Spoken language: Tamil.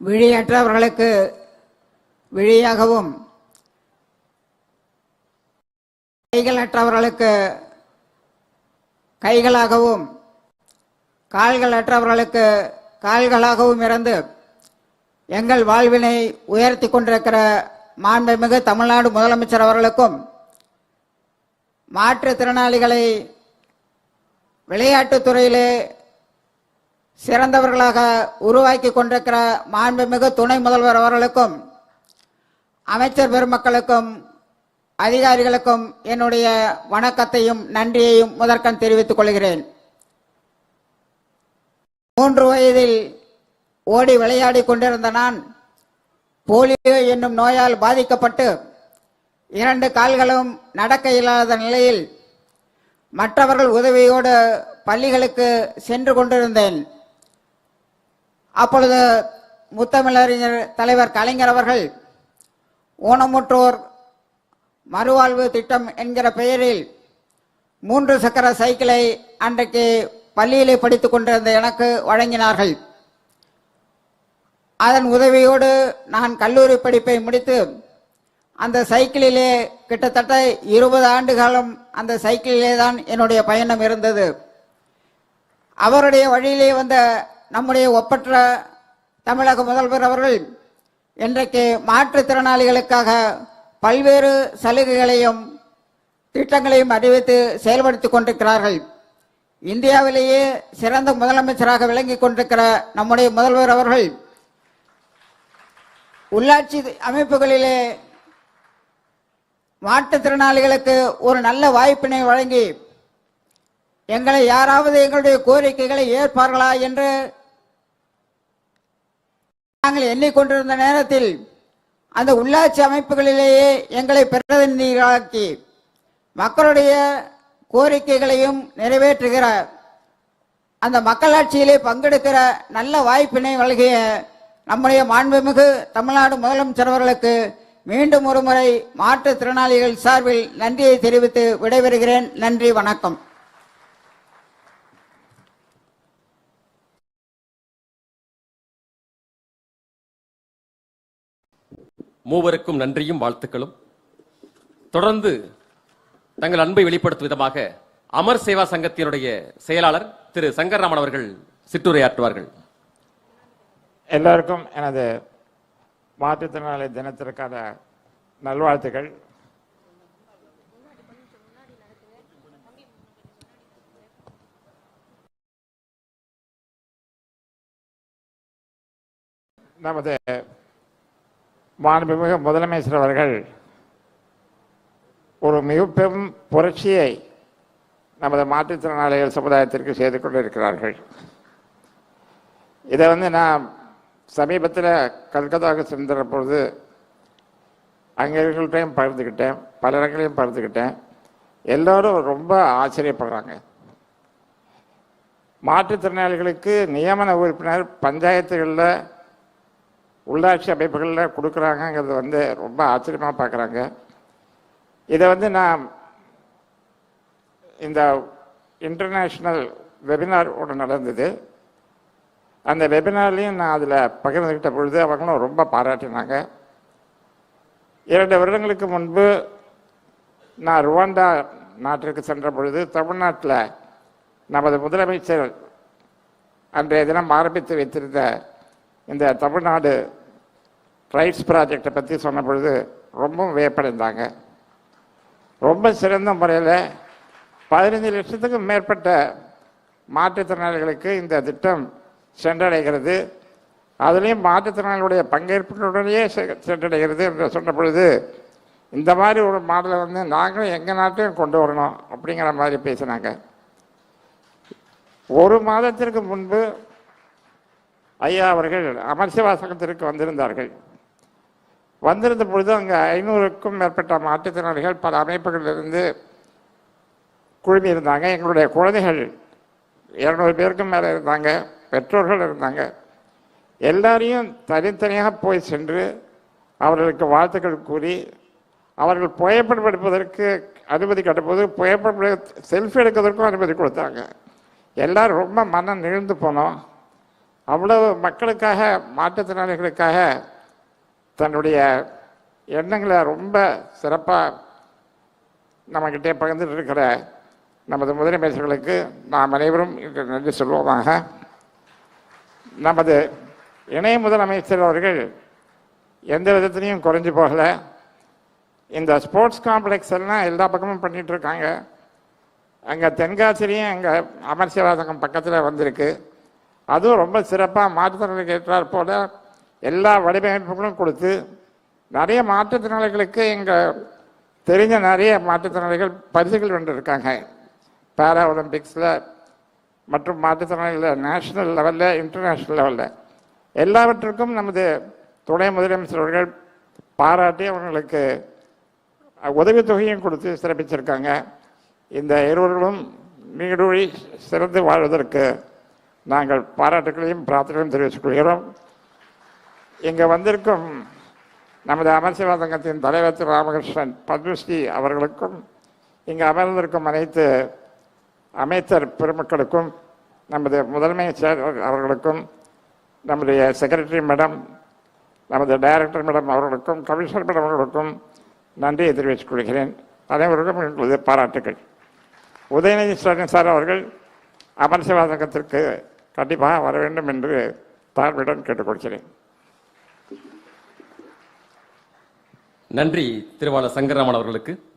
விழியற்றவர்களுக்கு விழியாகவும் கைகளற்றவர்களுக்கு கைகளாகவும் கால்களற்றவர்களுக்கு கால்களாகவும் இருந்து எங்கள் வாழ்வினை உயர்த்தி கொண்டிருக்கிற மாண்புமிகு தமிழ்நாடு முதலமைச்சர் அவர்களுக்கும் மாற்றுத்திறனாளிகளை விளையாட்டுத் துறையிலே சிறந்தவர்களாக உருவாக்கி கொண்டிருக்கிற மாண்புமிகு துணை முதல்வர் அவர்களுக்கும் அமைச்சர் பெருமக்களுக்கும் அதிகாரிகளுக்கும் என்னுடைய வணக்கத்தையும் நன்றியையும் முதற்கண் தெரிவித்துக் கொள்கிறேன். மூன்று வயதில் ஓடி விளையாடி கொண்டிருந்த நான் போலியோ என்னும் நோயால் பாதிக்கப்பட்டு இரண்டு கால்களும் நடக்க இல்லாத நிலையில் மற்றவர்கள் உதவியோடு பள்ளிகளுக்கு சென்று கொண்டிருந்தேன். அப்பொழுது முத்தமிழறிஞர் தலைவர் கலைஞர் அவர்கள் ஊனமுற்றோர் மறுவாழ்வு திட்டம் என்கிற பெயரில் மூன்று சக்கர சைக்கிளை அன்றைக்கு பள்ளியிலே படித்துக் கொண்டிருந்த எனக்கு வழங்கினார்கள். அதன் உதவியோடு நான் கல்லூரி படிப்பை முடித்து அந்த சைக்கிளிலே கிட்டத்தட்ட இருபது ஆண்டு காலம் அந்த சைக்கிளிலே தான் என்னுடைய பயணம் இருந்தது. அவருடைய வழியிலே வந்த நம்முடைய ஒப்பற்ற தமிழக முதல்வர் அவர்கள் இன்றைக்கு மாற்றுத்திறனாளிகளுக்காக பல்வேறு சலுகைகளையும் திட்டங்களையும் அறிவித்து செயல்படுத்திக் கொண்டிருக்கிறார்கள். இந்தியாவிலேயே சிறந்த முதலமைச்சராக விளங்கி கொண்டிருக்கிற நம்முடைய முதல்வர் அவர்கள் உள்ளாட்சி அமைப்புகளிலே மாற்றுத்திறனாளிகளுக்கு ஒரு நல்ல வாய்ப்பினை வழங்கி எங்களை யாராவது எங்களுடைய கோரிக்கைகளை ஏற்பார்களா என்று நாங்கள் எண்ணிக்கொண்டிருந்த நேரத்தில் அந்த உள்ளாட்சி அமைப்புகளிலேயே எங்களை பிரதிநிதிகளாக்கி மக்களுடைய கோரிக்கைகளையும் நிறைவேற்றுகிற அந்த மக்களாட்சியிலே பங்கெடுக்கிற நல்ல வாய்ப்பினை வழங்கிய நம்முடைய மாண்புமிகு தமிழ்நாடு முதலமைச்சர் அவர்களுக்கு மீண்டும் ஒருமுறை மாற்றுத்திறனாளிகள் சார்பில் நன்றியை தெரிவித்து விடைபெறுகிறேன். நன்றி வணக்கம். மூவருக்கும் நன்றியும் வாழ்த்துக்களும். தொடர்ந்து தங்கள் அன்பை வெளிப்படுத்தும் விதமாக அமர் சேவா சங்கத்தினுடைய செயலாளர் திரு சங்கர்ராமன் அவர்கள் சிற்றுரையாற்றுவார்கள். எல்லாருக்கும் எனது மாற்றுத்திறனாளி தினத்திற்கான நல்வாழ்த்துக்கள். நமது மாண்புமிகு முதலமைச்சர் அவர்கள் ஒரு மிக பெரும் புரட்சியை நமது மாற்றுத்திறனாளிகள் சமுதாயத்திற்கு செய்து கொண்டிருக்கிறார்கள். இதை வந்து நான் சமீபத்தில் கல்கத்தாவுக்கு சென்ற பொழுது அங்கே இருக்கிறவங்கள்ட்டையும் பகிர்ந்துக்கிட்டேன் பல இடங்களையும் பகிர்ந்துக்கிட்டேன். எல்லோரும் ரொம்ப ஆச்சரியப்படுறாங்க. மாற்றுத்திறனாளிகளுக்கு நியமன உறுப்பினர் பஞ்சாயத்துகளில் உள்ளாட்சி அமைப்புகளில் கொடுக்குறாங்கங்கிறது வந்து ரொம்ப ஆச்சரியமாக பார்க்குறாங்க. இதை வந்து நான் இந்த இன்டர்நேஷ்னல் வெபினார் ஒன்று நடந்தது. அந்த வெபினார்லேயும் நான் அதில் பகிர்ந்துக்கிட்ட பொழுது அவங்களும் ரொம்ப பாராட்டினாங்க. இரண்டு வருடங்களுக்கு முன்பு நான் ருவாண்டா நாட்டிற்கு சென்ற பொழுது தமிழ்நாட்டில் நமது முதலமைச்சர் அன்றைய தினம் ஆரம்பித்து வைத்திருந்த இந்த தமிழ்நாடு ரைட்ஸ் ப்ராஜெக்டை பற்றி சொன்ன பொழுது ரொம்பவும் வியப்படைந்தாங்க. ரொம்ப சிறந்த முறையில் பதினைஞ்சு லட்சத்துக்கும் மேற்பட்ட மாற்றுத்திறனாளிகளுக்கு இந்த திட்டம் சென்றடைகிறது. அதுலேயும் மாற்றுத்திறனாளிகளுடைய பங்கேற்புடனேயே செ- சென்றடைகிறது என்று சொன்ன பொழுது இந்த மாதிரி ஒரு மாடலை வந்து நாங்களும் எங்கள் நாட்டையும் கொண்டு வரணும் அப்படிங்கிற மாதிரி பேசினாங்க. ஒரு மாதத்திற்கு முன்பு ஐயா அவர்கள் அமர்சிவாசகத்திற்கு வந்திருந்தார்கள். வந்திருந்த பொழுது அங்கே ஐநூறுக்கும் மேற்பட்ட மாற்றுத்திறனாளிகள் பல அமைப்புகளிலிருந்து குழுமி இருந்தாங்க எங்களுடைய குழந்தைகள் இரநூறு பேருக்கும் மேலே இருந்தாங்க. பெற்றோர்கள் இருந்தாங்க. எல்லாரையும் தனித்தனியாக போய் சென்று அவர்களுக்கு வாழ்த்துக்கள் கூறி அவர்கள் புகைப்படம் எடுப்பதற்கு அனுமதி கட்டும்போது புகைப்படம் செல்ஃபி எடுக்கிறதுக்கும் அனுமதி கொடுத்தாங்க. எல்லாரும் ரொம்ப மனம் நிகழ்ந்து போனோம். அவ்வளவு மக்களுக்காக மாற்றுத்திறனாளிகளுக்காக தன்னுடைய எண்ணங்களை ரொம்ப சிறப்பாக நம்மக்கிட்டே பகிர்ந்துட்டு இருக்கிற நமது முதலமைச்சர்களுக்கு நாம் அனைவரும் இன்று நன்றி சொல்வோமாக நமது இணை முதலமைச்சர் அவர்கள் எந்த விதத்திலையும் குறைஞ்சு போகலை. இந்த ஸ்போர்ட்ஸ் காம்ப்ளெக்ஸ் எல்லாம் எல்லா பக்கமும் பண்ணிகிட்ருக்காங்க அங்கே தென்காசிலையும் அங்கே அமர் பக்கத்தில் வந்திருக்கு. அதுவும் ரொம்ப சிறப்பாக மாற்றுத்திறனாளிகள் ஏற்றாற் போல எல்லா வடிவமைப்புகளும் கொடுத்து நிறைய மாற்றுத்திறனாளிகளுக்கு எங்கள் தெரிஞ்ச நிறைய மாற்றுத்திறனாளிகள் பரிசுகள் வென்றிருக்காங்க. பேரா ஒலிம்பிக்ஸில் மற்றும் மாற்றுத்திறனாளிகள் நேஷனல் லெவலில் இன்டர்நேஷ்னல் லெவலில் எல்லாவற்றுக்கும் நமது துணை முதலமைச்சர் அவர்கள் பாராட்டி அவர்களுக்கு உதவித்தொகையும் கொடுத்து சிறப்பிச்சிருக்காங்க. இந்த இருவர்களும் நீடூழி சிறந்து வாழ்வதற்கு நாங்கள் பாராட்டுகளையும் பிரார்த்தனையும் தெரிவித்துக் கொள்கிறோம் இங்கே வந்திருக்கும் நமது அமர்சிவா சங்கத்தின் தலைவர் திரு ராமகிருஷ்ணன் பத்மஸ்ரீ அவர்களுக்கும் இங்கு அமர்ந்திருக்கும் அனைத்து அமைச்சர் பெருமக்களுக்கும் நமது முதன்மை செயலர் அவர்களுக்கும் நம்முடைய செக்ரட்டரி மேடம் நமது டைரக்டர் மேடம் அவர்களுக்கும் கமிஷனர் மேடம் அவர்களுக்கும் நன்றியை தெரிவித்துக் கொள்கிறேன் அனைவருக்கும் எங்களது பாராட்டுகள் உதயநிதி ஸ்டாலின் சார் அவர்கள் அமர்சிவாதங்கத்திற்கு கண்டிப்பாக வர வேண்டும் என்று தாழ்மையுடன் கேட்டுக்கொள்கிறேன். நன்றி திருவாளர் சங்கரராமன் அவர்களுக்கு.